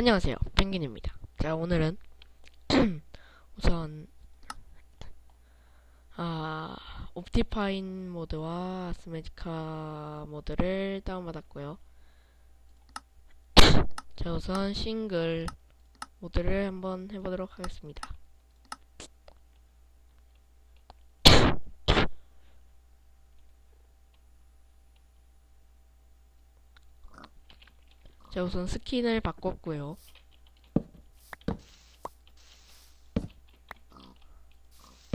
안녕하세요. 펭귄입니다. 자, 오늘은 우선 아, 옵티파인 모드와 아스메지카 모드를 다운받았고요. 자, 우선 싱글 모드를 한번 해보도록 하겠습니다. 자, 우선 스킨을 바꿨고요.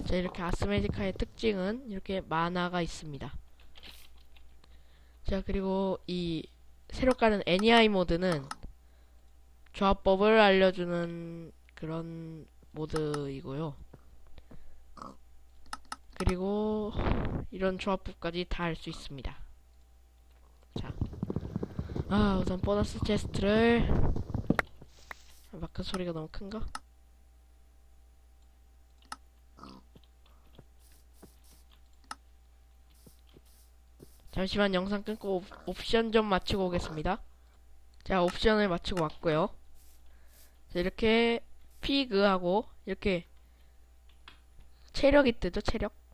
자, 이렇게 아스메디카의 특징은 이렇게 만화가 있습니다. 자, 그리고 이 새로 까는 애니아이 모드는 조합법을 알려주는 그런 모드이고요. 그리고 이런 조합법까지 다 할 수 있습니다. 자, 아 우선 보너스 체스트를 마크 소리가 너무 큰가? 잠시만 영상 끊고 옵, 옵션 좀 맞추고 오겠습니다. 자 옵션을 맞추고 왔고요. 자, 이렇게 피그하고 이렇게 체력이 뜨죠 체력.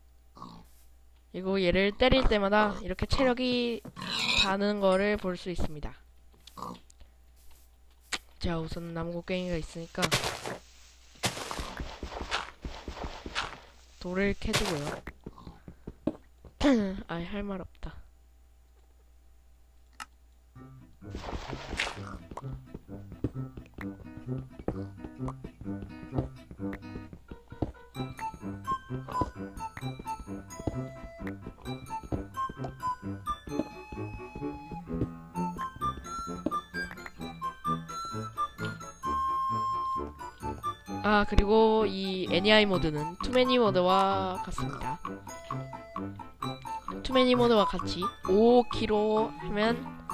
그리고 얘를 때릴 때마다 이렇게 체력이 다는 거를 볼 수 있습니다. 자, 우선 나무곡괭이가 있으니까 돌을 캐주고요. 아이, 할 말 없다. 아 그리고 이 애니아이 모드는 투매니 모드와 같습니다. 투매니 모드와 같이 5kg 하면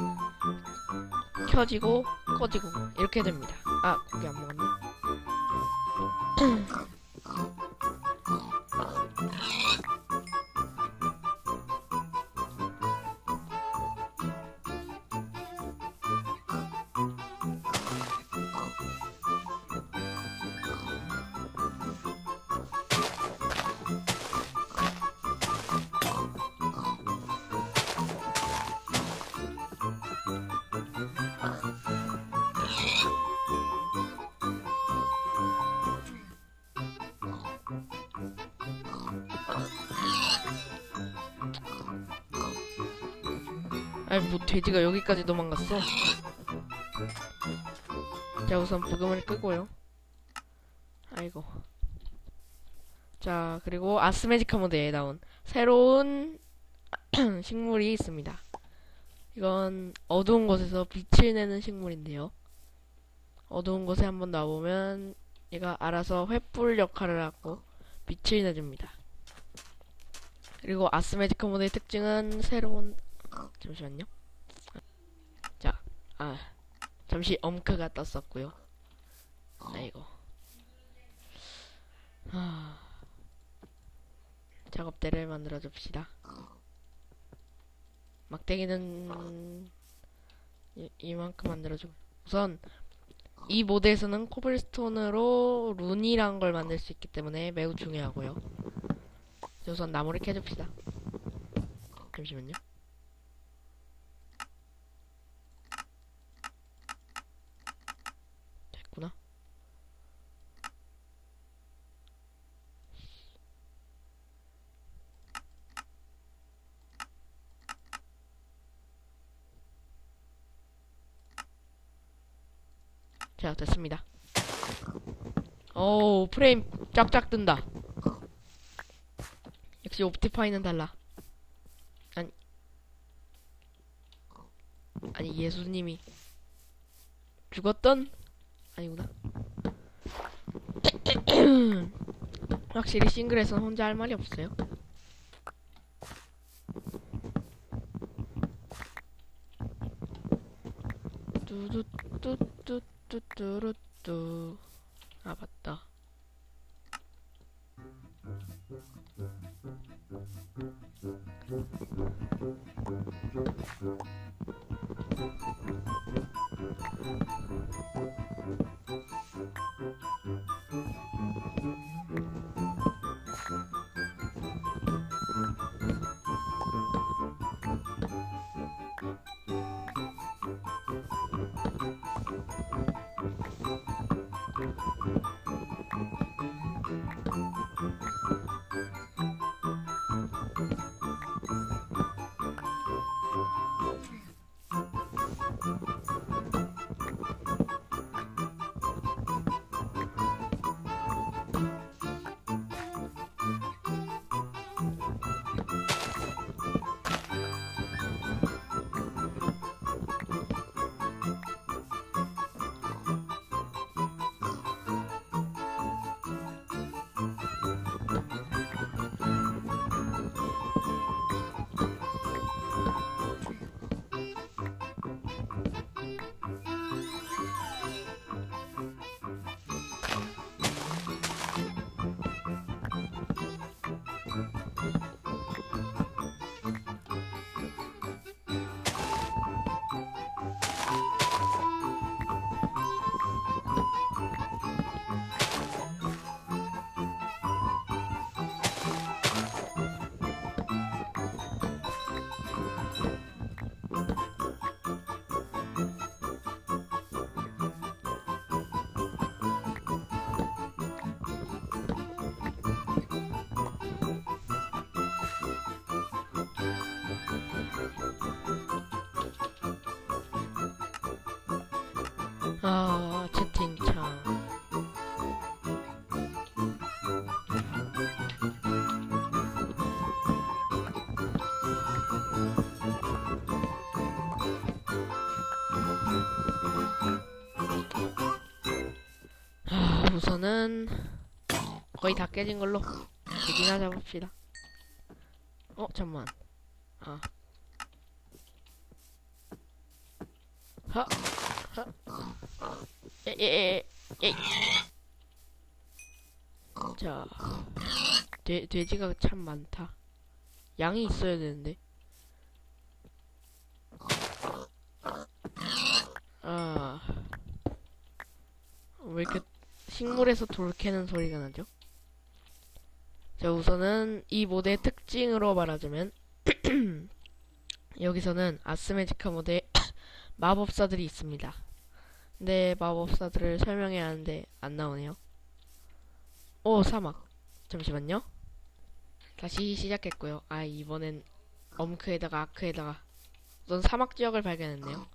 켜지고 꺼지고 이렇게 됩니다. 아 고기 안 먹었네. 아니 뭐 돼지가 여기까지 도망갔어. 자 우선 부금을 끄고요. 아이고. 자 그리고 아스메지카 모드에 나온 새로운 식물이 있습니다. 이건 어두운 곳에서 빛을 내는 식물인데요. 어두운 곳에 한번 나오면 얘가 알아서 횃불 역할을 하고 빛을 내줍니다. 그리고 아스메지카 모드의 특징은 새로운 잠시만요. 자, 아, 잠시 엄크가 떴었고요. 아이고. 하... 작업대를 만들어 줍시다. 막대기는 이, 이만큼 만들어주고 우선 이 모드에서는 코블스톤으로 룬이란 걸 만들 수 있기 때문에 매우 중요하고요. 우선 나무를 캐줍시다. 잠시만요. 됐구나. 자, 됐습니다. 오, 프레임 쫙쫙 뜬다. 역시 옵티파이는 달라. 아니, 아니 예수님이 죽었던 아니구나. 확실히 싱글에선 혼자 할 말이 없어요. 뚜두뚜 뚜뚜루뚜. 아 맞다. 거의 다 깨진 걸로 얘기나 잡읍시다. 어, 잠만. 아. 하, 하. 에, 에, 에, 에. 자, 돼, 돼지가 참 많다. 양이 있어야 되는데. 아, 왜 이렇게 식물에서 돌 캐는 소리가 나죠? 자, 우선은 이 모드의 특징으로 말하자면 여기서는 아스메지카 모드에 마법사들이 있습니다. 근데 마법사들을 설명해야 하는데 안 나오네요. 오, 사막. 잠시만요. 다시 시작했고요. 아, 이번엔 엄크에다가 아크에다가 우선 사막 지역을 발견했네요.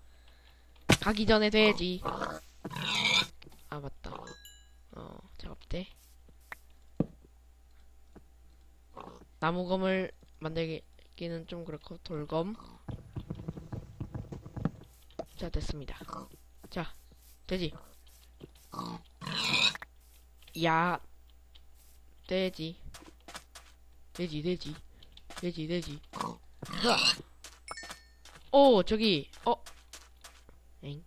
가기 전에 돼야지. 아, 맞다. 어, 작업대. 나무검을 만들기는 좀 그렇고 돌검. 자 됐습니다. 자 돼지. 야 돼지. 돼지 돼지. 돼지 돼지. 오 저기 어. 엥?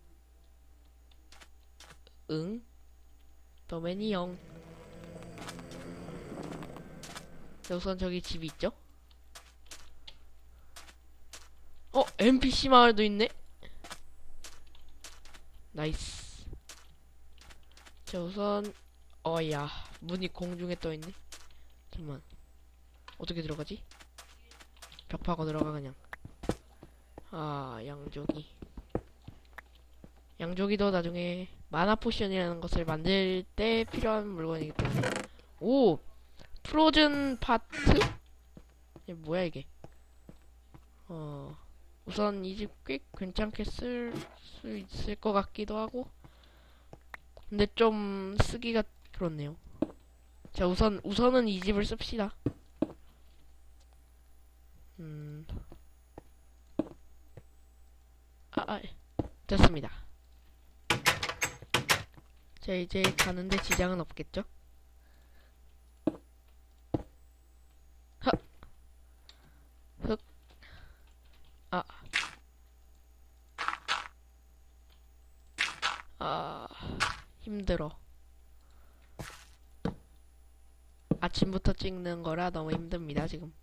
응? 더맨이 형 자, 우선 저기 집이 있죠? 어, NPC 마을도 있네? 나이스. 자, 우선, 어야, 문이 공중에 떠있네? 잠만. 어떻게 들어가지? 벽 파고 들어가, 그냥. 아, 양조기. 양조기도 나중에 마나 포션이라는 것을 만들 때 필요한 물건이기 때문에. 오! 프로즌 파트? 이게 뭐야 이게? 어 우선 이 집 꽤 괜찮게 쓸 수 있을 것 같기도 하고 근데 좀 쓰기가 그렇네요. 자 우선 우선은 이 집을 씁시다. 음. 아, 아 됐습니다. 자 이제 가는데 지장은 없겠죠? 아, 힘들어. 아침부터 찍는 거라 너무 힘듭니다, 지금.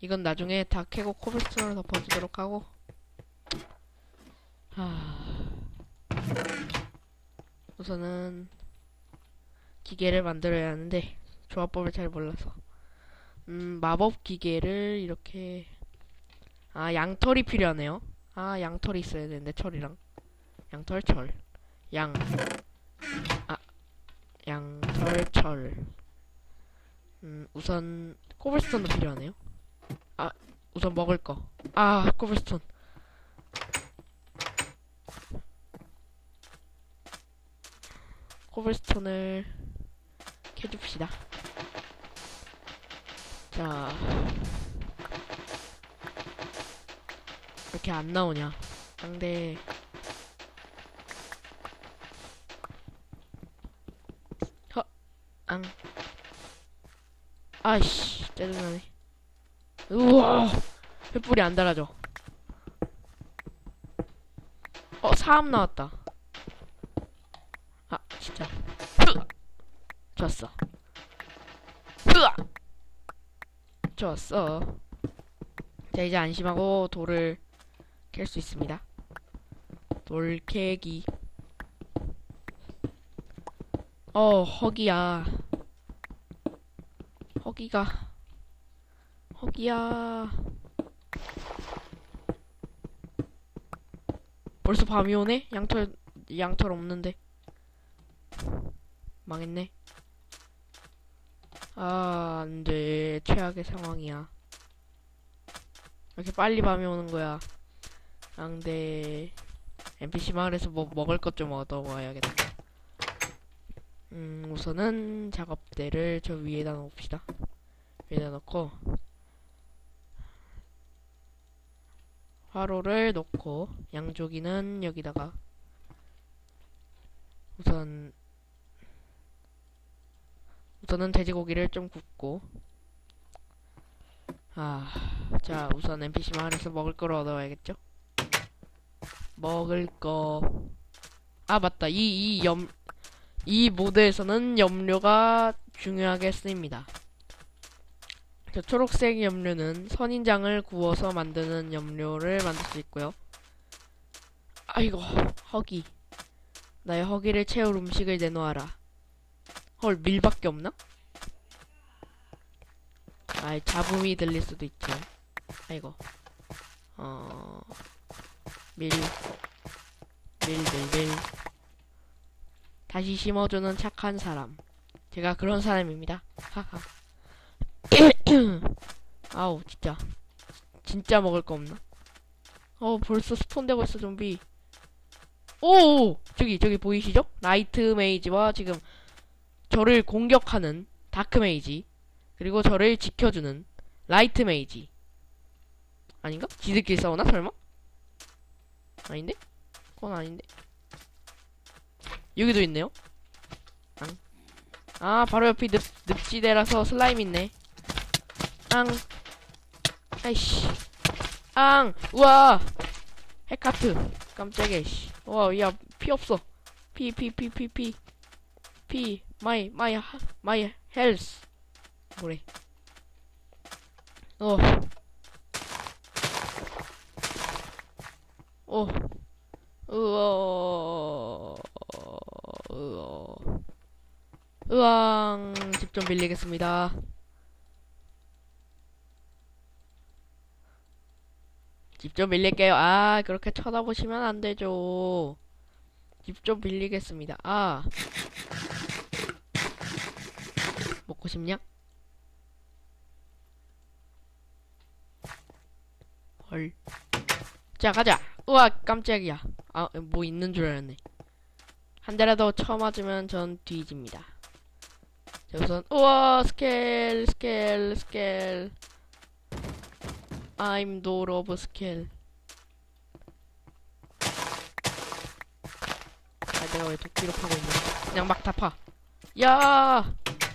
이건 나중에 다 캐고 코블스톤을 덮어주도록 하고. 하... 우선은 기계를 만들어야 하는데 조합법을 잘 몰라서. 음, 마법 기계를 이렇게 아, 양털이 필요하네요. 아, 양털이 있어야 되는데 철이랑. 양털 철. 양. 아 양털 철. 음 우선 코블스톤도 필요하네요. 아 우선 먹을 거 아 코블스톤. 코블스톤을 캐줍시다 자 이렇게 안 나오냐 상대 앙. 아이씨, 짜증나네. 우와! 횃불이 안 달아져. 어, 사암 나왔다. 아, 진짜. 흐! 좋았어. 흐아! 좋았어. 자, 이제 안심하고 돌을 캘 수 있습니다. 돌 캐기. 어, 허기야. 허기가. 허기야. 벌써 밤이 오네? 양털, 양털 없는데. 망했네. 아, 안돼. 최악의 상황이야. 이렇게 빨리 밤이 오는 거야. 안돼 NPC 마을에서 뭐 먹을 것 좀 얻어와야겠다. 음 우선은 작업대를 저 위에다 놓읍시다. 위에다 놓고 화로를 놓고 양조기는 여기다가. 우선 저는 돼지고기를 좀 굽고 아, 자 우선 NPC 마을에서 먹을 거를 얻어와야겠죠? 먹을 거... 아 맞다 이 이 염... 이 모드에서는 염료가 중요하게 쓰입니다. 저 초록색 염료는 선인장을 구워서 만드는 염료를 만들 수 있고요. 아이고 허기 나의 허기를 채울 음식을 내놓아라. 헐 밀밖에 없나? 아이 잡음이 들릴 수도 있죠 아이고. 어... 밀 밀밀밀. 다시 심어주는 착한 사람. 제가 그런 사람입니다. 하하. 아우 진짜. 진짜 먹을 거 없나? 어 벌써 스폰되고 있어 좀비. 오. 저기 저기 보이시죠? 나이트 메이지와 지금 저를 공격하는 다크 메이지 그리고 저를 지켜주는 라이트 메이지. 아닌가? 지들끼리 싸우나 설마? 아닌데? 그건 아닌데. 여기도 있네요. 앙. 아 바로 옆이 늪, 늪지대라서 슬라임 있네. 앙. 아이씨. 앙. 우와. 헤카트. 깜짝이야 씨. 우와 야피 없어. 피 피 피 피 피 피. my my my health 뭐래 어. 어. 으어. 으어. 으앙. 집 좀 빌리겠습니다. 집 좀 빌릴게요. 아, 그렇게 쳐다보시면 안 되죠. 집 좀 빌리겠습니다. 아. 먹고 싶냐? 헐. 자, 가자. 우와, 깜짝이야. 아, 뭐 있는 줄 알았네. 한 대라도 처음 맞으면 전 뒤집니다. 자, 우선, 우와, 스케일, 스케일, 스케일. I'm door of scale. 아, 내가 왜 도끼로 파고 있냐. 그냥 막 다 파. 야!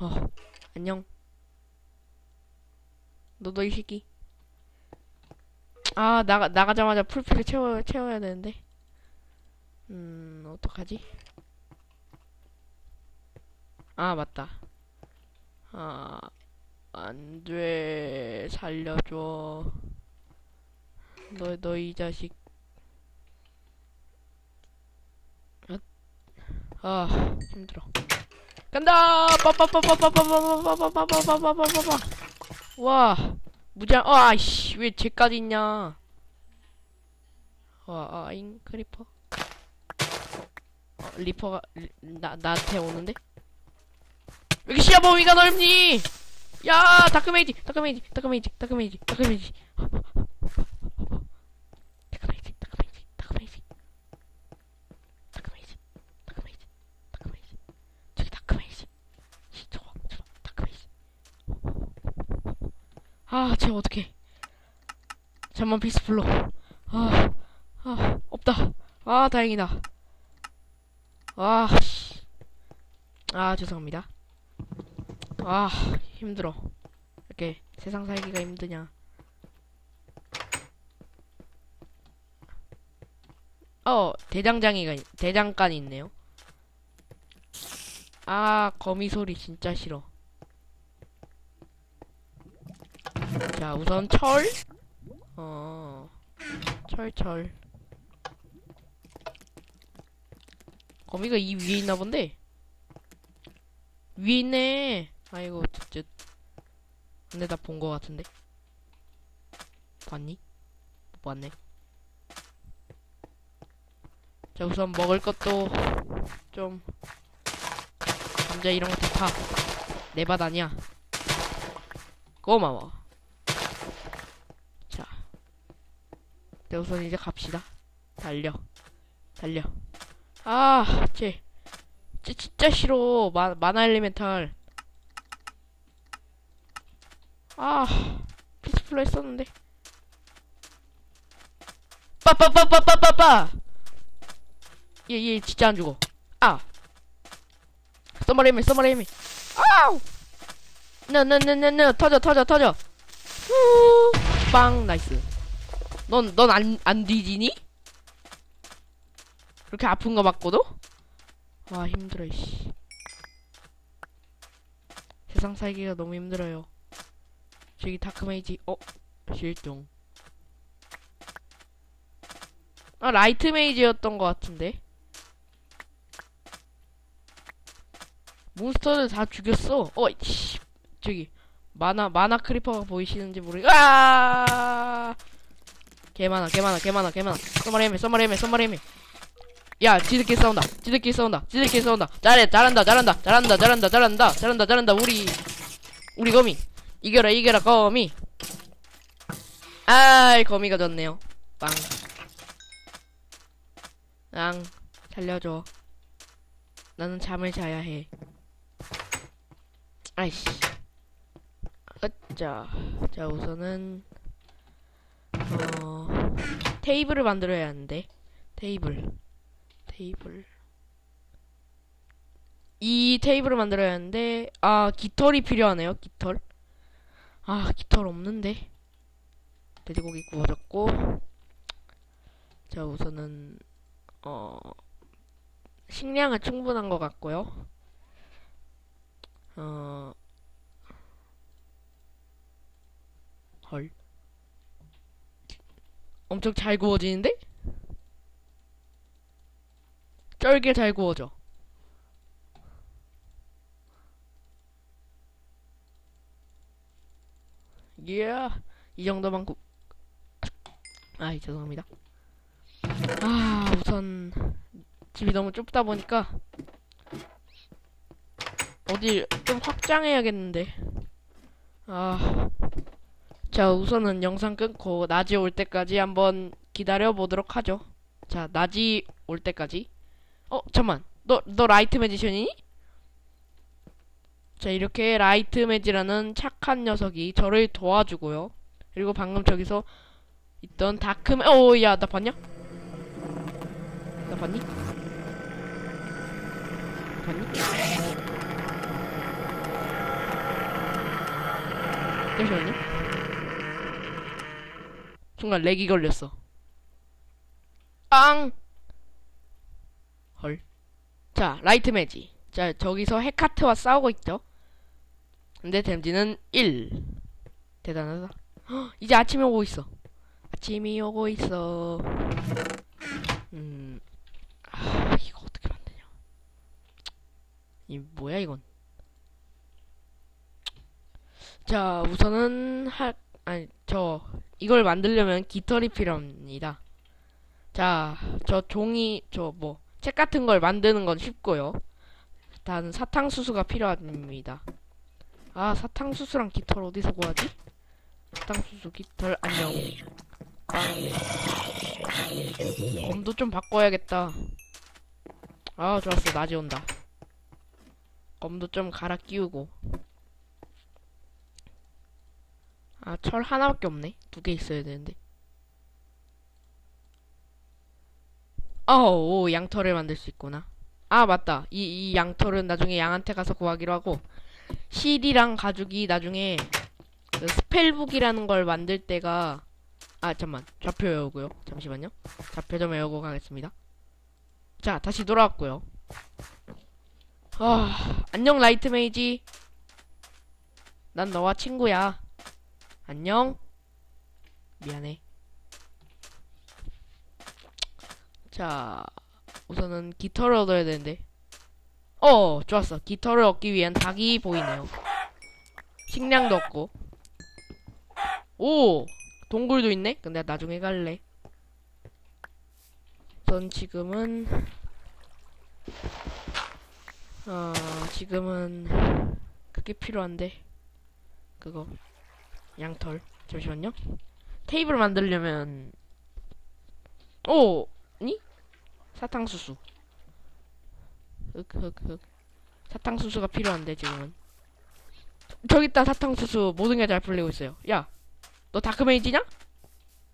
어, 안녕. 너도 이 새끼. 아, 나가, 나가자마자 풀피를 채워, 채워야 되는데. 음, 어떡하지? 아, 맞다. 아, 안 돼. 살려줘. 너, 너 이 자식. 아, 아 힘들어. 간다! 빠빠빠빠빠빠빠빠빠빠빠빠빠빠빠빠 와, 무장, 아, 아이씨, 왜 쟤까지 있냐. 와, 아잉, 크리퍼. 어, 리퍼가, 리- 나, 나한테 오는데? 왜 이렇게 시야 범위가 넓니? 야, 다크메이지, 다크메이지, 다크메이지, 다크메이지. 다크메이지, 다크메이지, 다크메이지. 다크메이지, 다크메이지, 다크메이지. 저기 다크메이지. 씨, 저거, 저거, 다크메이지. 아, 쟤 어떡해. 잠만 피스플로. 아, 아, 없다. 아, 다행이다. 아, 씨. 아, 죄송합니다. 아, 힘들어. 이렇게 세상 살기가 힘드냐. 어, 대장장이가, 있- 대장간이 있네요. 아, 거미 소리 진짜 싫어. 자, 우선 철. 어, 철, 철. 거미가 이 위에 있나 본데? 위에 있네. 아이고, 쯧쯧. 근데 나 본 거 같은데? 봤니? 못 봤네. 자, 우선 먹을 것도 좀 감자 이런 거다 파. 내밭 아니야. 고마워. 자, 자 우선 이제 갑시다. 달려, 달려. 아, 쟤, 쟤 진짜 싫어. 마, 마나 엘리멘탈. 아, 피스플로 했었는데. 빠빠빠빠빠빠빠. 얘, 얘 진짜 안 죽어. 아. 써머리미, 써머리미. 아우. 너너너너너 터져 터져 터져. 후. 빵 나이스. 넌 넌 안 안 뒤지니? 그렇게 아픈 거 맞고도? 와 힘들어 씨. 세상 살기가 너무 힘들어요. 저기 다크메이지 어 실종. 아 라이트 메이지였던 것 같은데. 몬스터를 다 죽였어. 어, 씨. 저기 마나 마나 크리퍼가 보이시는지 모르겠. 아! 개 많아, 개 많아, 개 많아, 개 많아. 써머리미, 써머리미, 써머리미. 야, 지들끼리 싸운다. 지들끼리 싸운다. 지들끼리 싸운다. 잘해, 잘한다, 잘한다, 잘한다, 잘한다, 잘한다, 잘한다, 잘한다. 우리 우리 거미 이겨라, 이겨라, 거미. 아이, 거미가 졌네요. 빵. 앙, 살려줘. 나는 잠을 자야 해. 아이씨. 자, 자 우선은 어 테이블을 만들어야 하는데 테이블, 테이블. 이 테이블을 만들어야 하는데 아 깃털이 필요하네요. 깃털. 아 깃털 없는데. 돼지고기 구워졌고. 자 우선은 어 식량은 충분한 것 같고요. 어, 헐. 엄청 잘 구워지는데? 쩔게 잘 구워져. 예, 이 정도만 구, 아이, 죄송합니다. 아, 우선, 집이 너무 좁다 보니까, 어디 좀 확장해야겠는데. 아. 자, 우선은 영상 끊고 낮이 올 때까지 한번 기다려 보도록 하죠. 자, 낮이 올 때까지. 어, 잠만. 너, 너 라이트 매지션이니? 자, 이렇게 라이트 매지라는 착한 녀석이 저를 도와주고요. 그리고 방금 저기서 있던 다크 매, 어, 야, 나 봤냐? 나 봤니? 봤니? 잠시만요. 순간 렉이 걸렸어. 빵! 헐. 자, 라이트 매지. 자, 저기서 헤카트와 싸우고 있죠. 근데 댐지는 1. 대단하다. 헉, 이제 아침이 오고 있어. 아침이 오고 있어. 음. 아, 이거 어떻게 만드냐. 이 뭐야 이건. 자, 우선은 할 아니 저 이걸 만들려면 깃털이 필요합니다. 자, 저 종이 저 뭐 책 같은 걸 만드는 건 쉽고요. 일단 사탕수수가 필요합니다. 아, 사탕수수랑 깃털 어디서 구하지? 사탕수수 깃털 안녕. 빵. 검도 좀 바꿔야겠다. 아, 좋았어. 낮이 온다. 검도 좀 갈아 끼우고. 아, 철 하나밖에 없네. 두 개 있어야 되는데. 어우, 오, 양털을 만들 수 있구나. 아, 맞다. 이, 이 양털은 나중에 양한테 가서 구하기로 하고, 실이랑 가죽이 나중에 그 스펠북이라는 걸 만들 때가, 아, 잠만. 좌표 외우고요. 잠시만요. 좌표 좀 외우고 가겠습니다. 자, 다시 돌아왔고요. 아, 안녕, 라이트 메이지. 난 너와 친구야. 안녕. 미안해. 자, 우선은 깃털을 얻어야 되는데. 어, 좋았어. 깃털을 얻기 위한 닭이 보이네요. 식량도 얻고. 오! 동굴도 있네? 근데 나중에 갈래. 전 지금은, 어, 지금은, 그게 필요한데. 그거. 양털. 잠시만요. 테이블 만들려면, 오! 니? 사탕수수. 흑흑흑. 사탕수수가 필요한데, 지금은. 저기 있다, 사탕수수. 모든 게 잘 풀리고 있어요. 야! 너 다크메이지냐?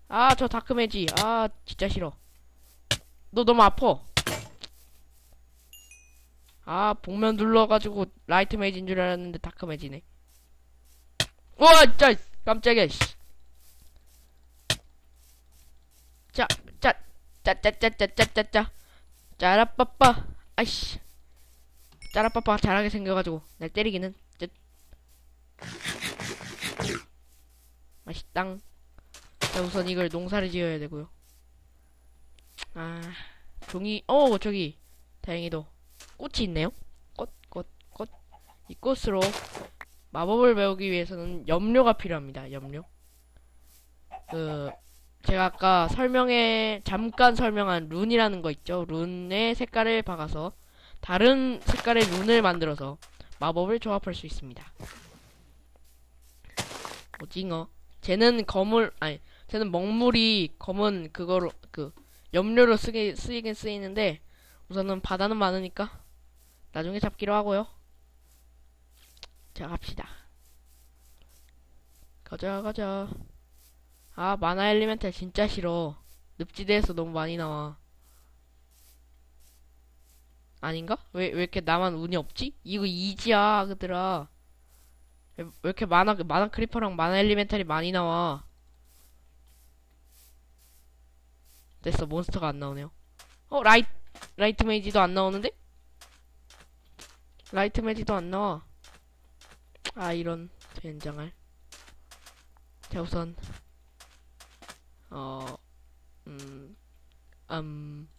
아, 저 다크메이지. 아, 진짜 싫어. 너 너무 아파. 아, 복면 눌러가지고 라이트 메이지인 줄 알았는데 다크 메이지네. 우와, 진짜 깜짝이야. 씨. 자, 짜, 짜짜짜짜짜짜짜. 짜라빠빠. 아이씨. 짜라빠빠 잘하게 생겨가지고 날 때리기는. 짜. 맛있당. 자, 우선 이걸 농사를 지어야 되고요. 아, 종이, 어, 저기, 다행히도 꽃이 있네요. 꽃, 꽃, 꽃. 이 꽃으로 마법을 배우기 위해서는 염료가 필요합니다. 염료. 그, 제가 아까 설명에, 잠깐 설명한 룬이라는 거 있죠. 룬의 색깔을 박아서 다른 색깔의 룬을 만들어서 마법을 조합할 수 있습니다. 오징어. 쟤는 거물, 아니, 쟤는 먹물이 검은 그거로, 그, 염료로 쓰게, 쓰이긴 쓰이는데, 우선은 바다는 많으니까, 나중에 잡기로 하고요. 자, 갑시다. 가자, 가자. 아, 만화 엘리멘탈 진짜 싫어. 늪지대에서 너무 많이 나와. 아닌가? 왜, 왜 이렇게 나만 운이 없지? 이거 이지야, 그들아. 왜, 왜 이렇게 만화, 만화 크리퍼랑 만화 엘리멘탈이 많이 나와? 됐어, 몬스터가 안 나오네요. 어, 라이, 라이트 메이지도 안 나오는데? 라이트 메이지도 안 나와. 아, 이런, 된장을. 자, 우선, 어, 음, 음,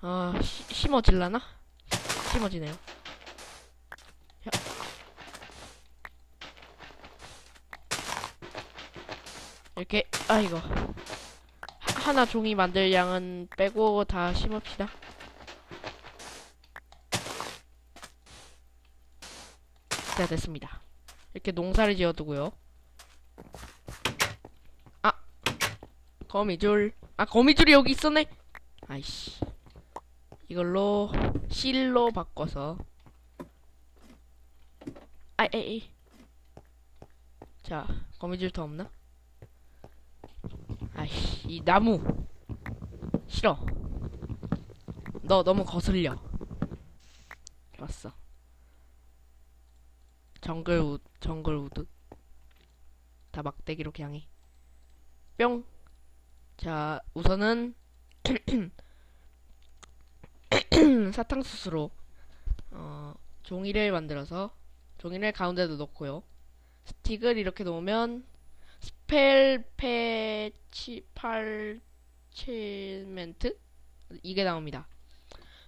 아, 시, 심어질라나? 심어지네요. 야. 이렇게, 아이고. 하- 하나 종이 만들 양은 빼고 다 심읍시다. 자, 됐습니다. 이렇게 농사를 지어두고요. 아! 거미줄. 아, 거미줄이 여기 있었네! 아이씨. 이걸로 실로 바꿔서 아 에이 자 거미줄 더 없나? 아이씨 이 나무 싫어 너 너무 거슬려 좋았어 정글 우 정글 우드 다 막대기로 향해 뿅 자 우선은 사탕수수로 어, 종이를 만들어서 종이를 가운데도 놓고요. 스틱을 이렇게 놓으면 스펠 패치 팔치멘트 이게 나옵니다.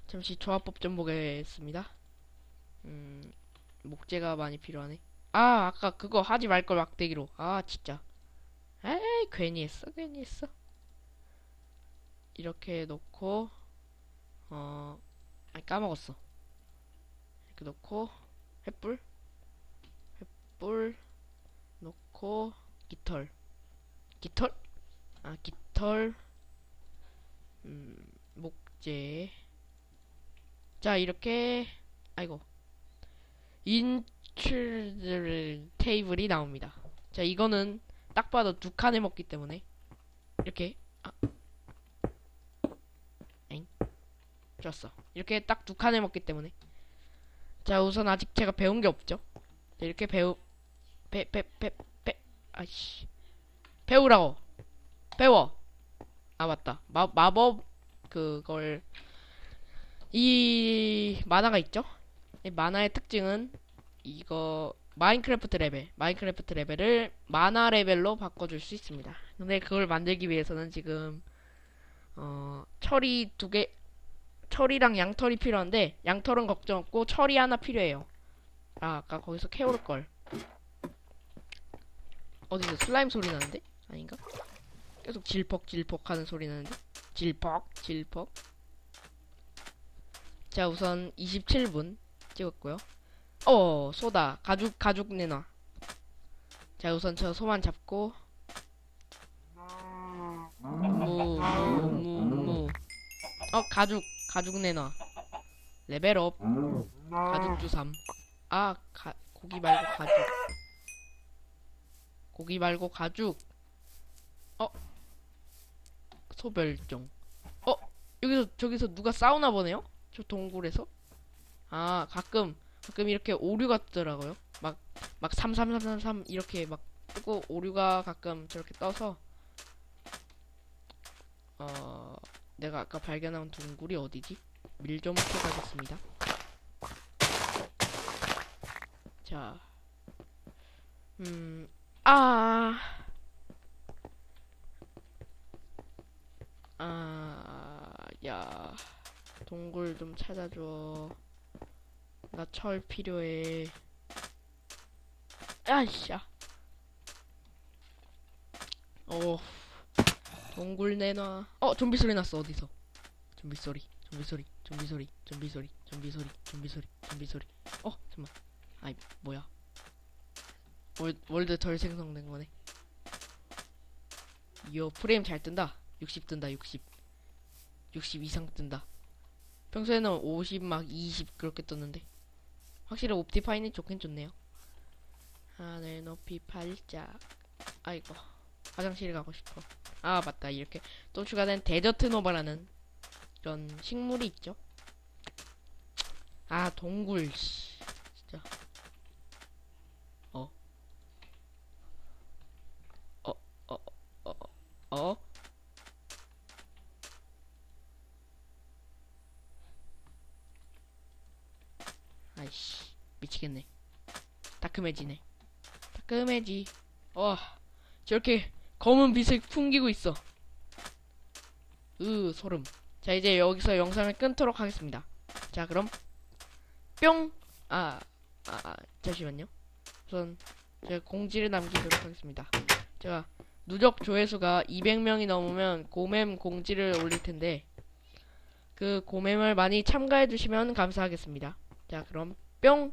잠시 조합법 좀 보겠습니다. 음, 목재가 많이 필요하네. 아, 아까 그거 하지 말걸 막대기로. 아, 진짜. 에이, 괜히 했어, 괜히 했어. 이렇게 놓고 어, 아니 까먹었어. 이렇게 놓고 횃불, 횃불 놓고 깃털, 깃털, 아 깃털, 음 목재. 자 이렇게 아이고 인출 테이블이 나옵니다. 자 이거는 딱 봐도 두 칸을 먹기 때문에 이렇게 좋았어. 이렇게 딱 두 칸을 먹기 때문에. 자, 우선 아직 제가 배운 게 없죠. 자, 이렇게 배우, 배, 배, 배, 배, 아이씨. 배우라고. 배워. 아, 맞다. 마, 마법, 그걸, 이, 만화가 있죠? 이 만화의 특징은, 이거, 마인크래프트 레벨, 마인크래프트 레벨을 만화 레벨로 바꿔줄 수 있습니다. 근데 그걸 만들기 위해서는 지금, 어, 철이 두 개, 철이랑 양털이 필요한데 양털은 걱정 없고 철이 하나 필요해요. 아 아까 거기서 캐올 걸. 어디서 슬라임 소리 나는데? 아닌가? 계속 질퍽 질퍽 하는 소리 나는데? 질퍽 질퍽. 자 우선 27분 찍었고요. 어 소다. 가죽 가죽 내놔. 자 우선 저 소만 잡고. 무 무 무 무. 어 가죽. 가죽 내놔. 레벨업. 가죽 주삼. 아 가, 고기 말고 가죽. 고기 말고 가죽. 어? 소멸종. 어? 여기서 저기서 누가 싸우나 보네요? 저 동굴에서 아 가끔 가끔 이렇게 오류가 뜨더라고요 막 막 33333 이렇게 막 뜨고 오류가 가끔 저렇게 떠서 어 내가 아까 발견한 동굴이 어디지? 밀 좀 캐가겠습니다. 자, 음, 아, 아, 야, 동굴 좀 찾아줘. 나 철 필요해. 아이씨야. 어, 동굴 내놔. 어, 좀비 소리 났어. 어디서? 좀비 소리, 좀비 소리, 좀비 소리, 좀비 소리, 좀비 소리, 좀비 소리, 좀비 소리. 어, 잠만. 아이, 뭐야? 월, 월드 덜 생성된 거네. 이어 프레임 잘 뜬다. 60 뜬다. 60. 60 이상 뜬다. 평소에는 50 막 20 그렇게 떴는데. 확실히 옵티파이는 좋긴 좋네요. 하늘 높이 팔짝. 아이고. 화장실 가고 싶어. 아 맞다 이렇게 또 추가된 데저트 노바라는 이런 식물이 있죠 아 동굴 씨 진짜 어 어 어 어 어 어? 아이씨 미치겠네 따끔해지네 따끔해지 와 저렇게 검은 빛을 풍기고 있어. 으, 소름. 자, 이제 여기서 영상을 끊도록 하겠습니다. 자, 그럼 뿅! 아, 아, 아 잠시만요. 우선 제가 공지를 남기도록 하겠습니다. 제가 누적 조회수가 200명이 넘으면 고mem 공지를 올릴 텐데 그 고mem을 많이 참가해 주시면 감사하겠습니다. 자, 그럼 뿅!